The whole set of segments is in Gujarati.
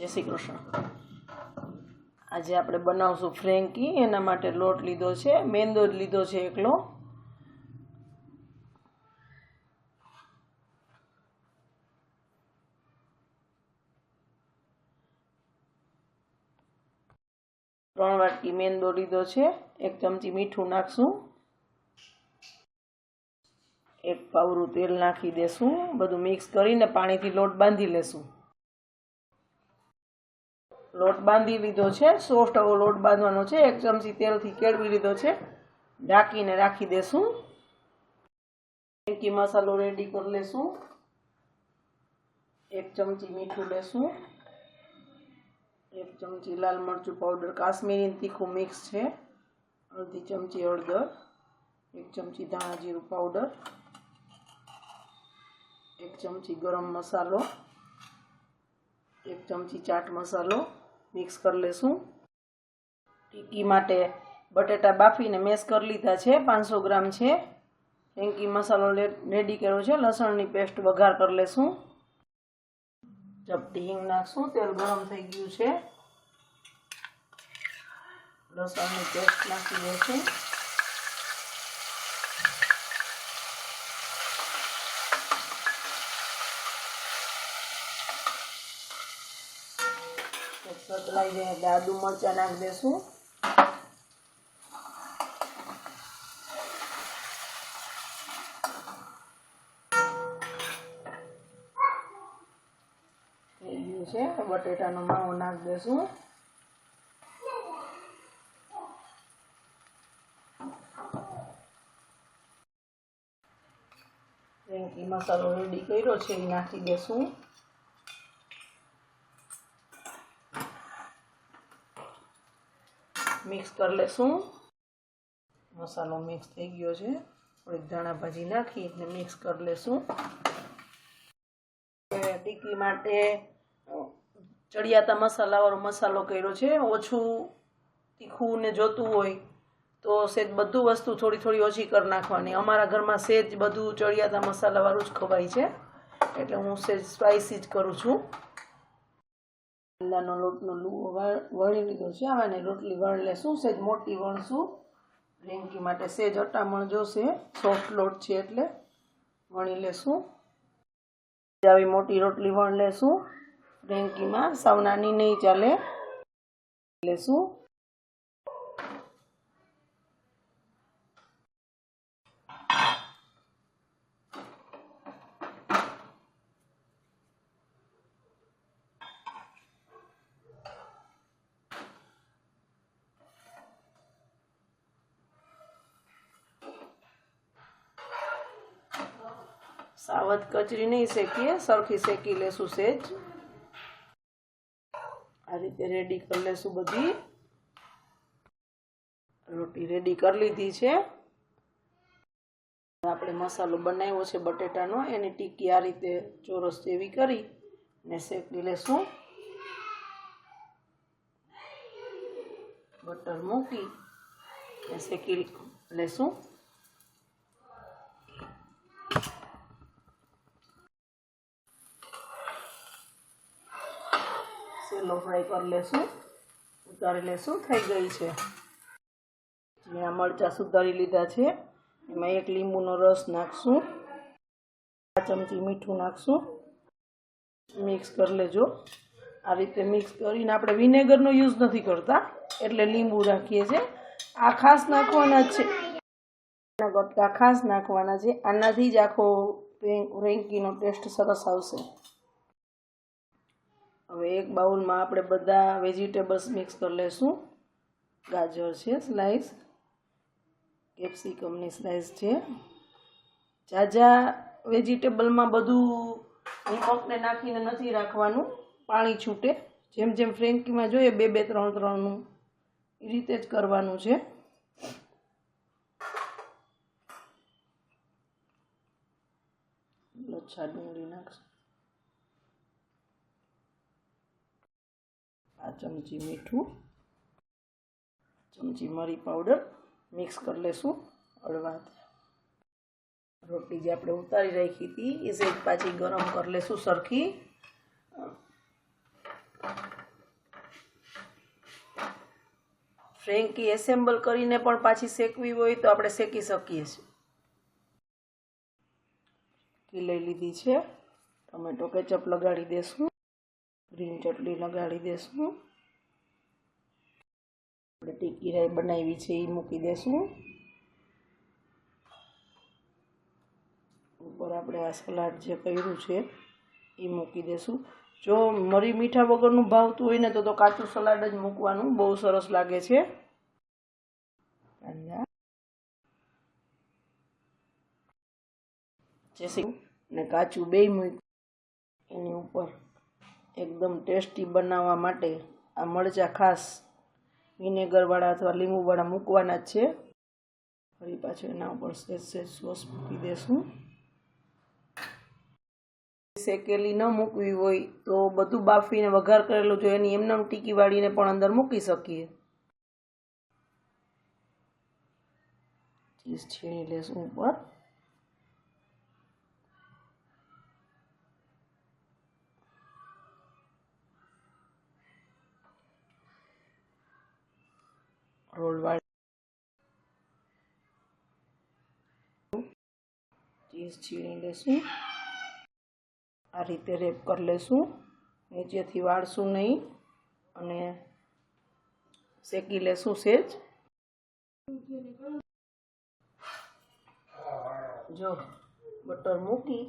જય શ્રી કૃષ્ણ. આજે આપણે બનાવશું ફ્રેન્કી, એના માટે લોટ લીધો છે, મેંદો જ લીધો છે એકલો. ત્રણ વાટકી મેંદો લીધો છે, એક ચમચી મીઠું નાખશું. એક પાવરું તેલ નાખી દેશું, બધું મિક્સ કરીને પાણીથી લોટ બાંધી લેશું. લોટ બાંધી લીધો છે સોફ્ટ એવો લોટ બાંધવાનો છે, એક ચમચી તેલથી કેળવી લીધો છે. ઢાંકીને રાખી દેશું. ફ્રેન્કી મસાલો રેડી કરી લેશું. એક ચમચી મીઠું લેશું. એક ચમચી લાલ મરચું પાવડર કાશ્મીરી તીખું મિક્સ છે. અડધી ચમચી હળદર, એક ચમચી ધાણા જીરું પાવડર એક ચમચી ગરમ મસાલો, એક ચમચી ચાટ મસાલો મિક્સ કરી લેશું. ટીકી માટે બટેટા બાફીને મેશ કરી લીધા છે, પાંચસો ગ્રામ છે. ફેંકી મસાલો રેડી કર્યો છે, લસણની પેસ્ટ વઘાર કરી લેશું. ચપટી હિંગ નાખશું, તેલ ગરમ થઈ ગયું છે. લસણની પેસ્ટ નાખી દઈશું સતલાઈ જાય એટલે આદુ મરચાં નાખી દેશું. છે, બટેટાનો માવો નાખી દેશું. મસાલો રેડી કર્યો છે, એ નાખી દેશું. મિક્સ કરી લેશું. મસાલો મિક્સ થઈ ગયો છે. થોડીક ધાણા ભાજી નાખી અને મિક્સ કરી લેશું. ટીકી માટે ચડિયાતા મસાલાવાળો મસાલો કર્યો છે. ઓછું તીખું ને જોતું હોય તો સેજ બધું વસ્તુ થોડી થોડી ઓછી કરી નાખવાની. અમારા ઘરમાં સેજ બધું ચડિયાતા મસાલાવાળું જ ખવાય છે. એટલે હું સેજ સ્પાઇસી જ કરું છું. લીલાનો લોટનો લુવો વળી લીધો છે. આને રોટલી વણ લેશું સેજ? મોટી વણશું રેંકી માટે સેજ અટામણ જોશે સોફ્ટ લોટ છે એટલે વણી લેશું આવી મોટી રોટલી વણ લેશું રેંકીમાં. સાવ નાની નહીં ચાલે. લેશું સાવધ કચરી નહીં શેકીએ, સરખી શેકી લેશું સેજ. આ રીતે રેડી કરી લેશું બધી. રોટી રેડી કરી લીધી છે. આપણે મસાલો બનાવ્યો છે બટેટાનો, એની ટીકી આ રીતે ચોરસ જેવી કરી ને શેકી લેશું. બટર મૂકી શેકી લેશું. ફ્રાય કરી લેશું. ઉતારી લેશું. થઈ ગઈ છે. મેં મરચાં સુધારી લીધા છે. એમાં એક લીંબુનો રસ નાખશું. આ ચમચી મીઠું નાખશું. મિક્સ કરી લેજો. આ રીતે મિક્સ કરીને આપણે વિનેગરનો યુઝ નથી કરતા. એટલે લીંબુ રાખીએ છીએ. આ ખાસ નાખવાના છે. ગટકા ખાસ નાખવાના છે. આનાથી જ આખો રેંકીનો ટેસ્ટ સરસ આવશે. હવે એક બાઉલમાં આપણે બધા વેજીટેબલ્સ મિક્સ કરી લઈશું ગાજર છે સ્લાઈસ કેપ્સિકમની સ્લાઈસ છે. જાજા વેજીટેબલમાં બધું નિમકને નાખીને નથી રાખવાનું. પાણી છૂટે. જેમ જેમ ફ્રેન્કીમાં જોઈએ બે બે ત્રણ ત્રણનું. એ રીતે જ કરવાનું છે. લચ્છા ડુંગળી નાખશું. આ ચમચી મીઠું, ચમચી મરી પાવડર મિક્સ કરી લેશું અડવાથી રોટલી જે આપણે ઉતારી રાખી હતી, એ સેજ પાછી ગરમ કરી લેશું સરખી. ફ્રેન્કી એસેમ્બલ કરીને પણ પાછી શેકવી હોય તો આપણે શેકી શકીએ છીએ. લઈ લીધી છે. ટમેટો કેચઅપ લગાડી દેશું. ગ્રીન ચટણી લગાડી દેશું. આપણે ટીકી રાઈ બનાવી છે એ મૂકી દેશું. ઉપર આપણે આ સલાડ જે કર્યું છે એ મૂકી દેશું. જો મરી મીઠા વગરનું ભાવતું હોય ને તો તો કાચું સલાડ જ મૂકવાનું, બહુ સરસ લાગે છે. ને કાચું બેય મૂક્યું. એની ઉપર એકદમ ટેસ્ટી બનાવવા માટે આ મરચાં ખાસ વિનેગરવાળા અથવા લીંબુવાળા મૂકવાના જ છે. ફરી પાછું એના ઉપર સેજ સેજ સોસ મૂકી દેશું. શેકેલી ન મૂકવી હોય તો બધું બાફીને વઘાર કરેલું જો એની એમને ટીકી વાળીને પણ અંદર મૂકી શકીએ. ચીઝ છીણી લેશું ઉપર. રોલ વાળી ચીઝ છીણી લેશું. આ રીતે રેપ કરી લેશું. નીચેથી વાળશું નહીં અને શેકી લેશું સેજ. જો બટર મૂકી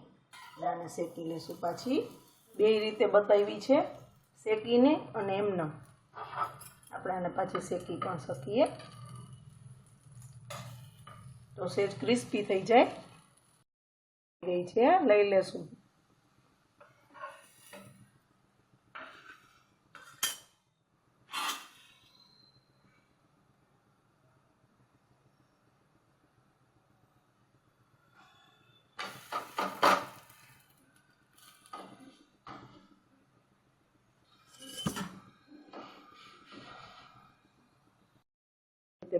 આને શેકી લેશું. પાછી બે રીતે બતાવી છે. શેકીને અને એમને. આપણે આને પાછી શેકી પણ શકીએ. તો સેજ ક્રિસ્પી થઈ જાય. ગઈ છે, લઈ લેશું.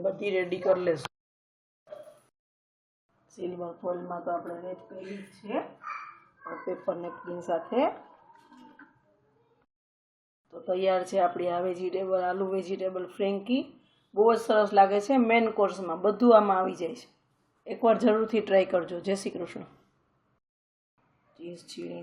બધી રેડી કરી લેશું. સિલ્વર ફોઇલમાં તો આપણે રેડ કરી છે પેપર નેપકિન સાથે. તો તૈયાર છે આપણી આ વેજીટેબલ આલુ વેજીટેબલ ફ્રેન્કી બહુ જ સરસ લાગે છે મેન કોર્સમાં બધું આમાં આવી જાય છે. એકવાર જરૂરથી ટ્રાય કરજો. જય શ્રી કૃષ્ણ. ચીઝ છીણી